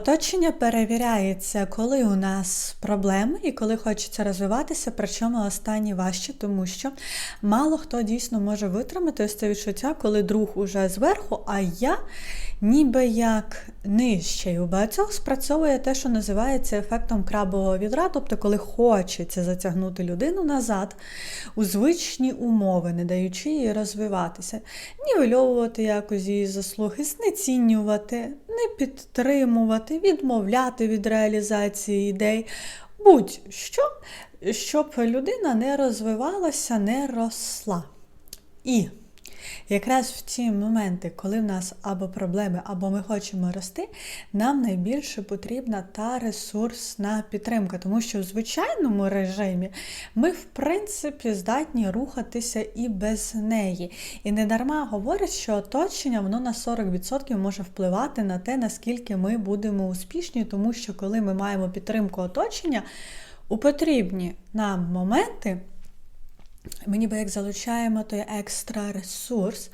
Оточення перевіряється, коли у нас проблеми і коли хочеться розвиватися, причому останні важче, тому що мало хто дійсно може витримати ось це відчуття, коли друг уже зверху, а я ніби як нижче. І у багатьох спрацьовує те, що називається ефектом крабового відра, тобто коли хочеться затягнути людину назад у звичні умови, не даючи їй розвиватися, нівельовувати якось її заслуги, знецінювати, не підтримувати, відмовляти від реалізації ідей, будь-що, щоб людина не розвивалася, не росла. І якраз в ті моменти, коли в нас або проблеми, або ми хочемо рости, нам найбільше потрібна та ресурсна підтримка, тому що в звичайному режимі ми, в принципі, здатні рухатися і без неї. І не дарма говорять, що оточення воно на 40% може впливати на те, наскільки ми будемо успішні, тому що коли ми маємо підтримку оточення, у потрібні нам моменти. Ми ніби як залучаємо той екстра ресурс,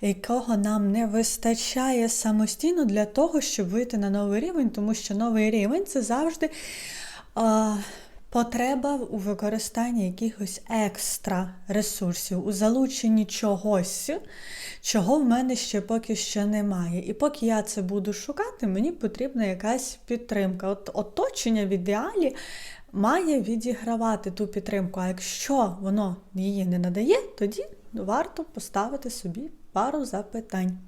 якого нам не вистачає самостійно для того, щоб вийти на новий рівень, тому що новий рівень це завжди а, потреба у використанні якихось екстра ресурсів, у залученні чогось, чого в мене ще поки що немає. І поки я це буду шукати, мені потрібна якась підтримка. От оточення в ідеалі має відігравати ту підтримку. А якщо воно її не надає, тоді варто поставити собі пару запитань.